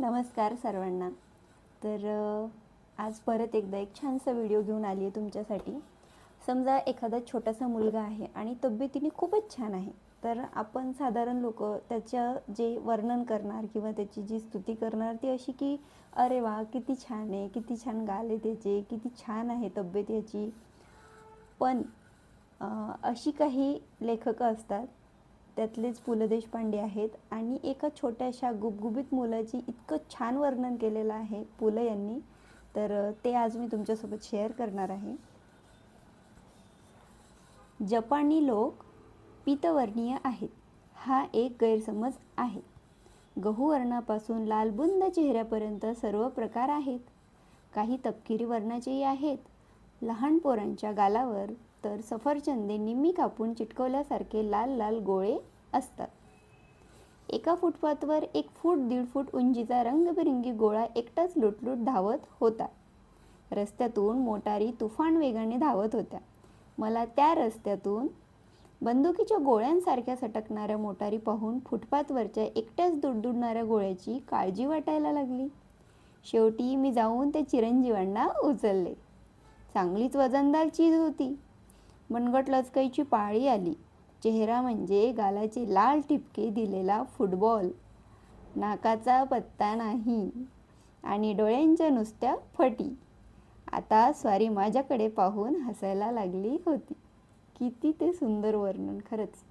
नमस्कार सर्वांना. तर आज परत एकदा एक छानसा व्हिडिओ घेऊन आली आहे तुमच्यासाठी. समजा एखादा छोटासा मुलगा आहे आणि तब्येतीने खूपच छान आहे तर आपण साधारण लोक त्याच्या जे वर्णन करणार किंवा त्याची जी स्तुती करणार ती अशी की अरे वा किती छान आहे किती छान गाले त्याचे किती छान आहे तब्येत याची. पण अशी काही लेखकं असतात त्यातलेच पु ल देशपांडे आहेत आणि एका छोट्याशा गुबगुबीत मुलाची इतकं छान वर्णन केलेलं आहे पु ल यांनी तर ते आज मी तुमच्यासोबत शेअर करणार आहे. जपानी लोक पितवर्णीय आहेत हा एक गैरसमज आहे. गहू वर्णापासून लालबुंद चेहऱ्यापर्यंत सर्व प्रकार आहेत. काही तपकिरी वर्णाचेही आहेत. लहान पोरांच्या गालावर तर सफरचंदे निम्मी कापून चिटकवल्यासारखे लाल लाल गोळे असतात. एका फुटपाथवर एक फूट दीड फूट उंचीचा रंगबिरंगी गोळा एकटाच लुटलुट धावत होता. रस्त्यातून मोटारी तुफान वेगाने धावत होत्या. मला त्या रस्त्यातून बंदुकीच्या गोळ्यांसारख्या सटकणाऱ्या मोटारी पाहून फुटपाथवरच्या एकट्याच दुडदुडणाऱ्या गोळ्याची काळजी वाटायला लागली. शेवटी मी जाऊन त्या चिरंजीवांना उचलले. चांगलीच वजनदार चीज होती. मनगट लचकाईची पाळी आली. चेहरा म्हणजे गालाचे लाल टिपके दिलेला फुटबॉल. नाकाचा पत्ता नाही आणि डोळ्यांच्या नुसत्या फटी. आता स्वारी माझ्याकडे पाहून हसायला लागली होती. किती ते सुंदर वर्णन खरंच.